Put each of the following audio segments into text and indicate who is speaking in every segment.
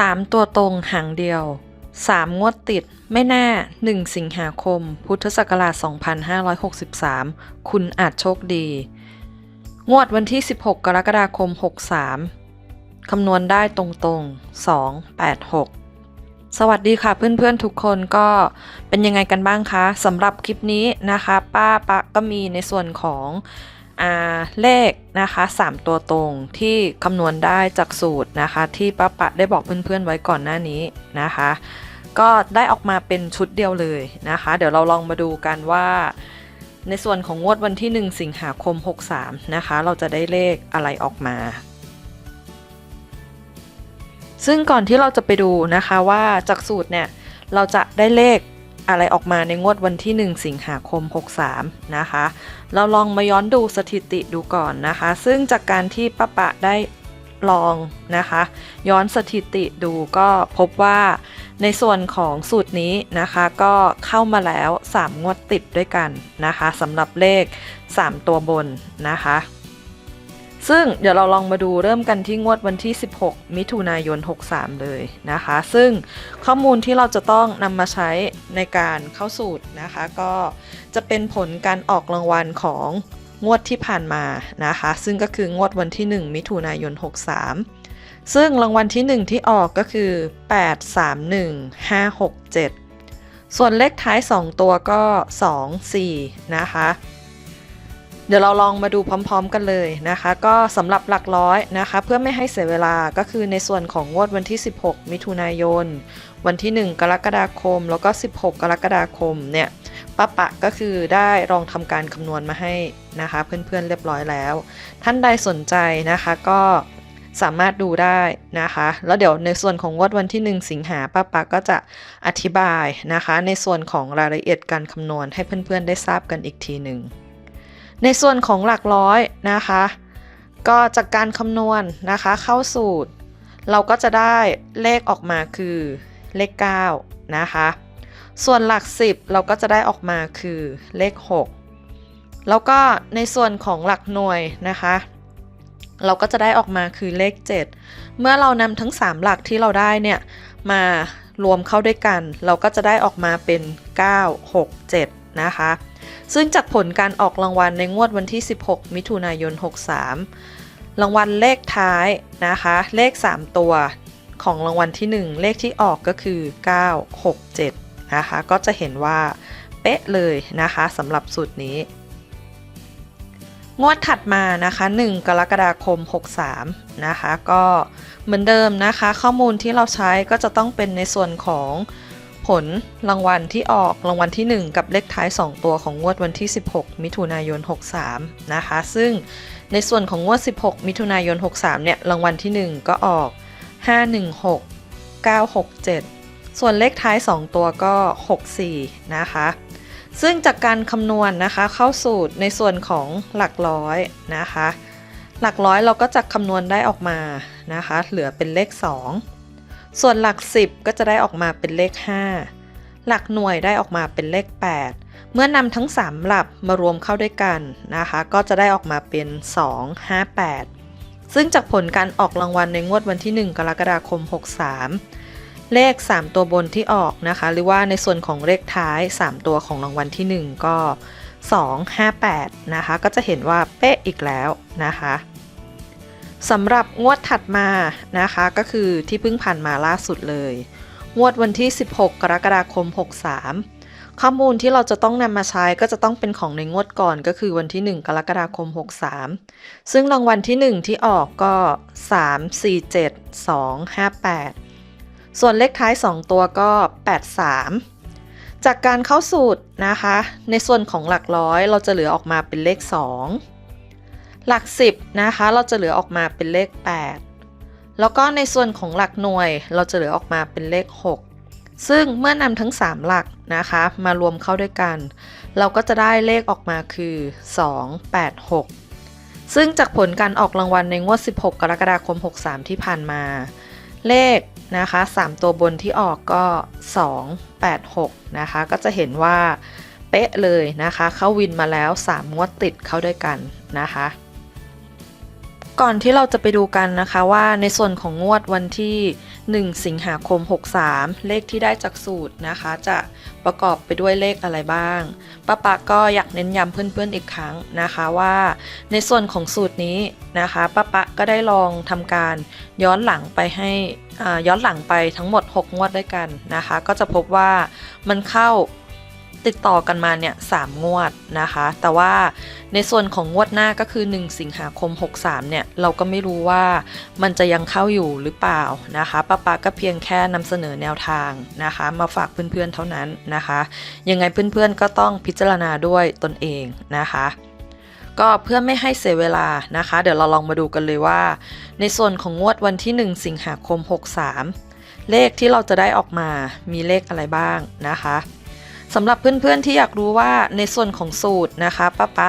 Speaker 1: 3 ตัวตรงหางเดียว 3 งวดติด ไม่แน่ 1 สิงหาคม พุทธศักราช 2563 คุณอาจโชคดี งวดวันที่ 16 กรกฎาคม 63 คำนวณได้ตรงๆ 2 8 6สวัสดีค่ะเพื่อนๆทุกคนก็เป็นยังไงกันบ้างคะสำหรับคลิปนี้นะคะ ป้าปะก็มีในส่วนของ อ่าเลขนะคะ 3 ตัวตรงที่คำนวณได้จากสูตรนะคะ ที่ป้าปะได้บอกเพื่อนๆไว้ก่อนหน้านี้นะคะ ก็ได้ออกมาเป็นชุดเดียวเลยนะคะ เดี๋ยวเราลองมาดูกันว่า ในส่วนของงวดวันที่ 1 สิงหาคม 63 นะคะ เราจะได้เลขอะไรออกมาซึ่งก่อนที่เราจะไปดูนะคะว่าจากสูตรเนี่ยเราจะได้เลข อะไรออกมาในงวดวันที่ 1 สิงหาคม 63 นะคะ เราลองมาย้อนดูสถิติดูก่อนนะคะ ซึ่งจากการที่ป้าปะได้ลองนะคะ ย้อนสถิติดูก็พบว่าในส่วนของสูตรนี้นะคะ ก็เข้ามาแล้ว 3 งวดติดด้วยกันนะคะสำหรับเลข 3 ตัวบนนะคะ ซึ่งเดี๋ยวเราลองมาดูเริ่มกันที่งวดวันที่ 16 มิถุนายน 63 เลยนะคะ ซึ่งข้อมูลที่เราจะต้องนำมาใช้ในการเข้าสูตรนะคะ ก็จะเป็นผลการออกรางวัลของงวดที่ผ่านมานะคะ ซึ่งก็คืองวดวันที่ 1 มิถุนายน 63 ซึ่งรางวัลที่ 1 ที่ออกก็คือ 831567 ส่วนเลขท้าย 2 ตัวก็ 2 4 นะคะ เดี๋ยวเราลองมาดูพร้อม ๆ กันเลยนะคะ ก็สำหรับหลักร้อยนะคะ เพื่อไม่ให้เสียเวลาก็คือในส่วนของงวดวันที่ 16 มิถุนายน วันที่ 1 กรกฎาคม แล้วก็ 16 กรกฎาคมเนี่ยป้าปะก็คือได้ลองทำการคำนวณมาให้นะคะ เพื่อนๆเรียบร้อยแล้ว ท่านใดสนใจนะคะก็สามารถดูได้นะคะ แล้วเดี๋ยวในส่วนของงวดวันที่ 1 สิงหาป้าปะก็จะอธิบายนะคะ ในส่วนของรายละเอียดการคำนวณให้เพื่อนๆได้ทราบกันอีกทีหนึ่ง ในส่วนของหลักร้อยนะคะ ก็จากการคำนวณนะคะเข้าสูตร เราก็จะได้เลขออกมาคือเลข 9 นะคะ ส่วนหลัก 10 เราก็จะได้ออกมาคือเลข 6 แล้วก็ในส่วนของหลักหน่วยนะคะ เราก็จะได้ออกมาคือเลข 7 เมื่อเรานำทั้ง 3 หลักที่เราได้เนี่ยมารวมเข้าด้วยกัน เราก็จะได้ออกมาเป็น 9 6 7 นะคะ ซึ่งจากผลการออกรางวัลในงวดวันที่ 16 มิถุนายน 63 รางวัลเลขท้ายนะคะ เลข 3 ตัวของรางวัลที่ 1 เลขที่ออกก็คือ 967 นะคะ ก็จะเห็นว่าเป๊ะเลยนะคะสำหรับสูตรนี้ งวดถัดมานะคะ 1 กรกฎาคม 63 นะคะ ก็เหมือนเดิมนะคะ ข้อมูลที่เราใช้ก็จะต้องเป็นในส่วนของ ผลรางวัลที่ออกรางวัลที่ 1 กับเลขท้าย 2 ตัวของงวดวันที่ 16 มิถุนายน 63 นะคะ ซึ่งในส่วนของงวด 16 มิถุนายน 63 เนี่ยรางวัลที่ 1 ก็ออก 516 967 ส่วนเลขท้าย 2 ตัวก็ 64 นะคะ ซึ่งจากการคำนวณนะคะเข้าสูตรในส่วนของหลักร้อยนะคะ หลักร้อยเราก็จะคำนวณได้ออกมานะคะ เหลือเป็นเลข 2 ส่วนหลัก 10 ก็จะได้ออกมาเป็นเลข 5 หลักหน่วยได้ออกมาเป็นเลข 8 เมื่อนำทั้ง 3 หลักมารวมเข้าด้วยกันนะคะ ก็จะได้ออกมาเป็น 2 5 8 ซึ่งจากผลการออกรางวัลในงวดวันที่ 1 กรกฎาคม 63 เลข 3 ตัวบนที่ออกนะคะ หรือว่าในส่วนของเลขท้าย 3 ตัวของรางวัลที่ 1 ก็ 2 5 8 นะคะ ก็จะเห็นว่าเป๊ะอีกแล้วนะคะ สำหรับงวดถัดมานะคะ ก็คือที่เพิ่งผ่านมาล่าสุดเลย งวดวันที่ 16 กรกฎาคม 63 ข้อมูลที่เราจะต้องนำมาใช้ก็จะต้องเป็นของในงวดก่อนก็คือวันที่ 1 กรกฎาคม 63 ซึ่งรางวัลที่ 1 ที่ออกก็ 3 4 7 2 5 8 ส่วนเลขท้าย 2 ตัวก็ 83จากการเข้าสูตรนะคะ ในส่วนของหลักร้อยเราจะเหลือออกมาเป็นเลข 2 หลัก 10 นะคะ เราจะเหลือออกมาเป็นเลข 8 แล้วก็ในส่วนของหลักหน่วย เราจะเหลือออกมาเป็นเลข 6 ซึ่งเมื่อนำทั้ง 3 หลักนะคะ มารวมเข้าด้วยกัน เราก็จะได้เลขออกมาคือ 2 8 6ซึ่งจากผลการออกรางวัลในงวด 16 กรกฎาคม 63 ที่ผ่านมา เลขนะคะ 3 ตัวบนที่ออกก็ 2 8 6 นะคะ ก็จะเห็นว่าเป๊ะเลยนะคะ เข้าวินมาแล้ว 3 งวดติดเข้าด้วยกันนะคะ ก่อนที่เราจะไปดูกันนะคะว่าในส่วนของงวดวันที่ 1 สิงหาคม 63 เลขที่ได้จากสูตรนะคะ จะประกอบไปด้วยเลขอะไรบ้างป้าปาก็อยากเน้นย้ำเพื่อนๆอีกครั้งนะคะว่าในส่วนของสูตรนี้นะคะป้าปะก็ได้ลองทำการย้อนหลังไปให้อ่าย้อนหลังไปทั้งหมด 6 งวดด้วยกันนะคะ ก็จะพบว่ามันเข้า ติดต่อกันมาเนี่ยสามงวดนะคะ แต่ว่าในส่วนของงวดหน้าก็คือ 1 สิงหาคม 63 เนี่ย เราก็ไม่รู้ว่ามันจะยังเข้าอยู่หรือเปล่านะคะป้าป้าก็เพียงแค่นำเสนอแนวทางนะคะ มาฝากเพื่อนๆเท่านั้นนะคะ ยังไงเพื่อนๆก็ต้องพิจารณาด้วยตนเองนะคะก็เพื่อไม่ให้เสียเวลานะคะ เดี๋ยวเราลองมาดูกันเลยว่า ในส่วนของงวดวันที่ 1 สิงหาคม 63 เลขที่เราจะได้ออกมามีเลขอะไรบ้างนะคะ สำหรับเพื่อนๆที่อยากรู้ว่าในส่วนของสูตรนะคะป้าปะ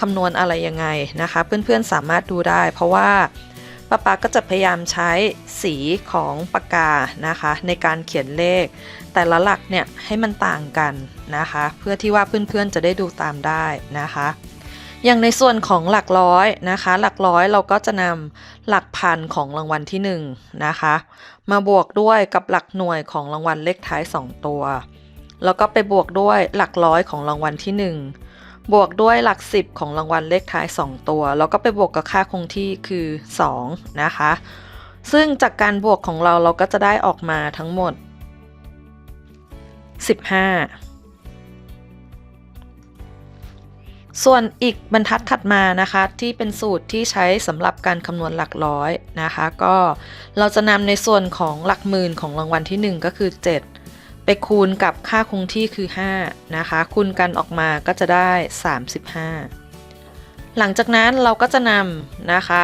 Speaker 1: คำนวณอะไรยังไงนะคะ เพื่อนๆสามารถดูได้ เพราะว่าป้าปะก็จะพยายามใช้สีของปากกานะคะ ในการเขียนเลข แต่ละหลักเนี่ยให้มันต่างกันนะคะ เพื่อที่ว่าเพื่อนๆจะได้ดูตามได้นะคะ อย่างในส่วนของหลักร้อยนะคะ หลักร้อยเราก็จะนำหลักพันของรางวัลที่1นงนะคะ มาบวกด้วยกับหลักหน่วยของรางวัลเลขท้าย 2 ตัว แล้วก็ไปบวกด้วยหลักร้อยของรางวัลที่ 1 บวกด้วยหลัก 10 ของรางวัลเลขท้าย 2 ตัว แล้วก็ไปบวกกับค่าคงที่คือ 2 นะคะ ซึ่งจากการบวกของเราเราก็จะได้ออกมาทั้งหมด 15ส่วนอีกบรรทัดถัดมานะคะที่เป็นสูตรที่ใช้สำหรับการคำนวณหลักร้อยนะคะ ก็เราจะนำในส่วนของหลักหมื่นของรางวัลที่ 1 ก็คือ7 ไปคูณกับค่าคงที่คือ 5 นะคะ คูณกันออกมาก็จะได้ 35 หลังจากนั้นเราก็จะนำนะคะ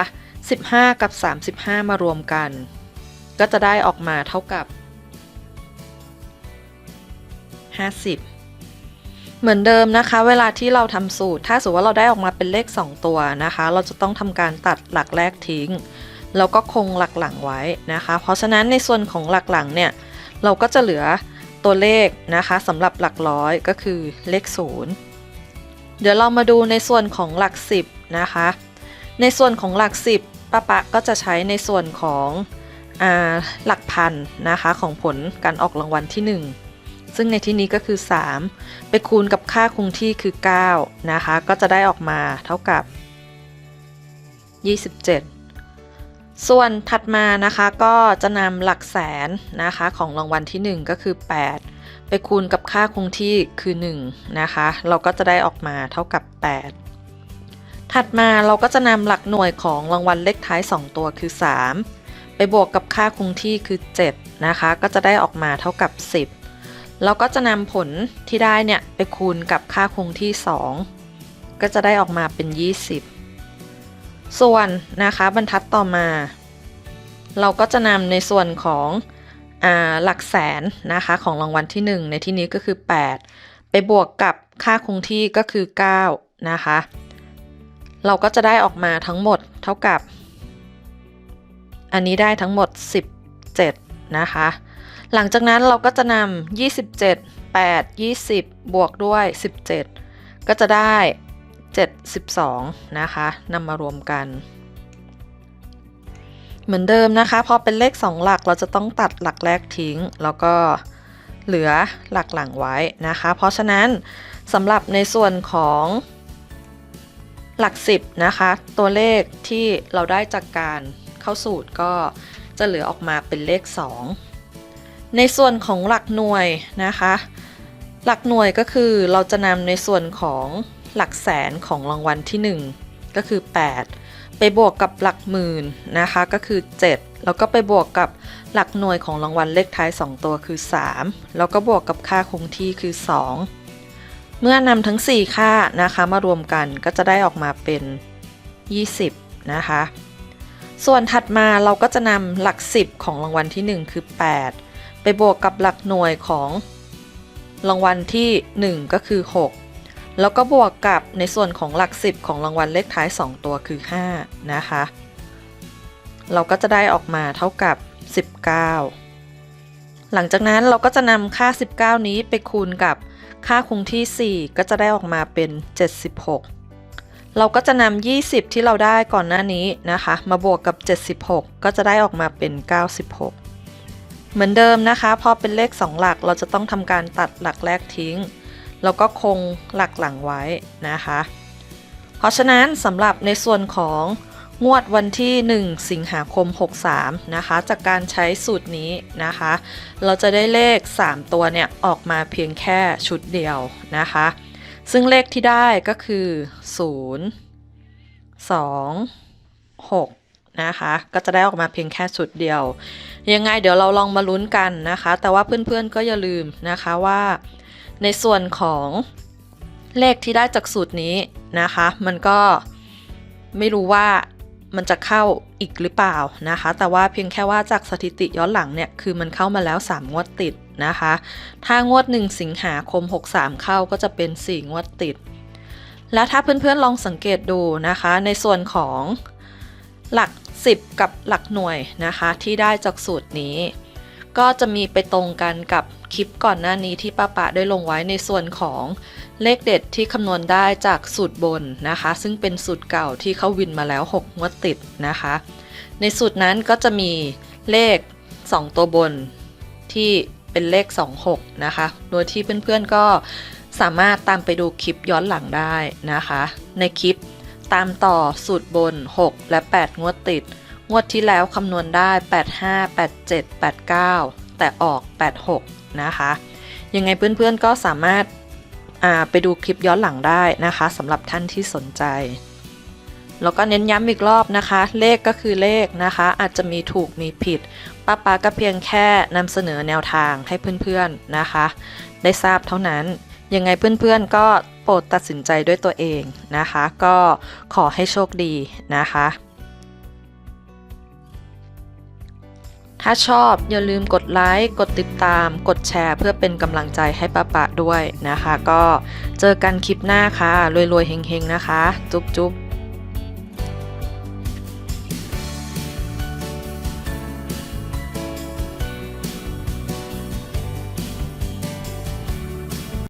Speaker 1: 15 กับ 35 มารวมกัน ก็จะได้ออกมาเท่ากับ 50 เหมือนเดิมนะคะ เวลาที่เราทำสูตร ถ้าสมมติว่าเราได้ออกมาเป็นเลข 2 ตัวนะคะ เราจะต้องทำการตัดหลักแรกทิ้ง แล้วก็คงหลักหลังไว้นะคะ เพราะฉะนั้นในส่วนของหลักหลังเนี่ย เราก็จะเหลือ ตัวเลขนะคะสำหรับหลักร้อยก็คือเลข 0 เดี๋ยวเรามาดูในส่วนของหลัก 10 นะคะ ในส่วนของหลัก 10ป้าปะก็จะใช้ในส่วนของอหลักพันนะคะของผลการออกรางวัลที่ 1 ซึ่งในที่นี้ก็คือ 3 ไปคูณกับค่าคงที่คือ 9 นะคะ ก็จะได้ออกมาเท่ากับ 27 ส่วนถัดมานะคะก็จะนำหลักแสนนะคะของรางวัลที่ 1 ก็คือ 8 ไปคูณกับค่าคงที่คือ 1 นะคะ เราก็จะได้ออกมาเท่ากับ 8 ถัดมาเราก็จะนำหลักหน่วยของรางวัลเลขท้าย 2 ตัวคือ 3 ไปบวกกับค่าคงที่คือ 7 นะคะ ก็จะได้ออกมาเท่ากับ 10 เราก็จะนำผลที่ได้เนี่ยไปคูณกับค่าคงที่ 2 ก็จะได้ออกมาเป็น 20 ส่วนนะคะบรรทัดต่อมา เราก็จะนำในส่วนของอหลักแสนนะคะของรางวัลที่ 1 ในที่นี้ก็คือ 8 ไปบวกกับค่าคงที่ก็คือ 9 นะคะ เราก็จะได้ออกมาทั้งหมดเท่ากับ อันนี้ได้ทั้งหมด 17 นะคะ หลังจากนั้นเราก็จะนำ27 8 20 บวกด้วย 17 ก็จะได้ 72 นะคะนำมารวมกัน เหมือนเดิมนะคะ พอเป็นเลข 2 หลักเราจะต้องตัดหลักแรกทิ้ง แล้วก็เหลือหลักหลังไว้นะคะ เพราะฉะนั้นสำหรับในส่วนของหลัก 10 นะคะ ตัวเลขที่เราได้จากการเข้าสูตรก็จะเหลือออกมาเป็นเลข 2 ในส่วนของหลักหน่วยนะคะ หลักหน่วยก็คือเราจะนำในส่วนของ หลักแสนของรางวัลที่ 1 ก็คือ 8 ไปบวกกับหลักหมื่นนะคะก็คือ 7 แล้วก็ไปบวกกับหลักหน่วยของรางวัลเลขท้าย 2 ตัวคือ 3 แล้วก็บวกกับค่าคงที่คือ 2 เมื่อนำทั้ง 4 ค่านะคะมารวมกันก็จะได้ออกมาเป็น 20 นะคะส่วนถัดมาเราก็จะนำหลัก 10 ของรางวัลที่ 1 คือ 8 ไปบวกกับหลักหน่วยของรางวัลที่ 1 ก็คือ 6 แล้วก็บวกกับในส่วนของหลัก 10 ของรางวัลเลขท้าย 2 ตัวคือ 5 นะคะ เราก็จะได้ออกมาเท่ากับ 19 หลังจากนั้นเราก็จะนำค่า 19 นี้ไปคูณกับค่าคงที่ 4 ก็จะได้ออกมาเป็น 76 เราก็จะนำ20 ที่เราได้ก่อนหน้านี้นะคะ มาบวกกับ 76 ก็จะได้ออกมาเป็น 96 เหมือนเดิมนะคะ พอเป็นเลข 2 หลักเราจะต้องทำการตัดหลักแรกทิ้ง แล้วก็คงหลักหลังไว้นะคะ เพราะฉะนั้นสำหรับในส่วนของงวดวันที่ 1 สิงหาคม 63 นะคะ จากการใช้สูตรนี้นะคะ เราจะได้เลข 3 ตัวเนี่ย ออกมาเพียงแค่ชุดเดียวนะคะ ซึ่งเลขที่ได้ก็คือ 0 2 6 นะคะ ก็จะได้ออกมาเพียงแค่ชุดเดียว ยังไงเดี๋ยวเราลองมาลุ้นกันนะคะ แต่ว่าเพื่อนๆก็อย่าลืมนะคะว่า ในส่วนของเลขที่ได้จากสูตรนี้นะคะ มันก็ไม่รู้ว่ามันจะเข้าอีกหรือเปล่านะคะ แต่ว่าเพียงแค่ว่าจากสถิติย้อนหลังเนี่ย คือมันเข้ามาแล้ว 3 งวดติดนะคะ ถ้างวด 1 สิงหาคม 63 เข้าก็จะเป็น 4 งวดติด แล้วถ้าเพื่อนๆลองสังเกตดูนะคะ ในส่วนของหลัก 10 กับหลักหน่วยนะคะ ที่ได้จากสูตรนี้ ก็จะมีไปตรงกันกับ คลิปก่อนหน้านี้ที่ป้าปะได้ลงไว้ในส่วนของเลขเด็ดที่คำนวณได้จากสูตรบนนะคะ ซึ่งเป็นสูตรเก่าที่เขาวินมาแล้ว 6 งวดติดนะคะ ในสูตรนั้นก็จะมีเลข 2 ตัวบนที่เป็นเลข 26 นะคะ โดยที่เพื่อนๆก็สามารถตามไปดูคลิปย้อนหลังได้นะคะ ในคลิปตามต่อสูตรบน 6 และ 8 งวดติด งวดที่แล้วคำนวณได้ 85 87 89 แต่ออก 86 นะคะ ยังไงเพื่อนๆก็สามารถาไปดูคลิปย้อนหลังได้นะคะสำหรับท่านที่สนใจ แล้วก็เน้นย้ำอีกรอบนะคะ เลขก็คือเลขนะคะ อาจจะมีถูกมีผิดป้าป๊าก็เพียงแค่นำเสนอแนวทางให้เพื่อนๆนะคะ ได้ทราบเท่านั้น ยังไงเพื่อนๆก็โปรดตัดสินใจด้วยตัวเองนะคะ ก็ขอให้โชคดีนะคะ ถ้าชอบอย่าลืมกดไลค์ กดติดตาม กดแชร์เพื่อเป็นกำลังใจให้ป้าปะด้วยนะคะ ก็เจอกันคลิปหน้าค่ะ รวยๆเฮงๆนะคะ จุ๊บๆ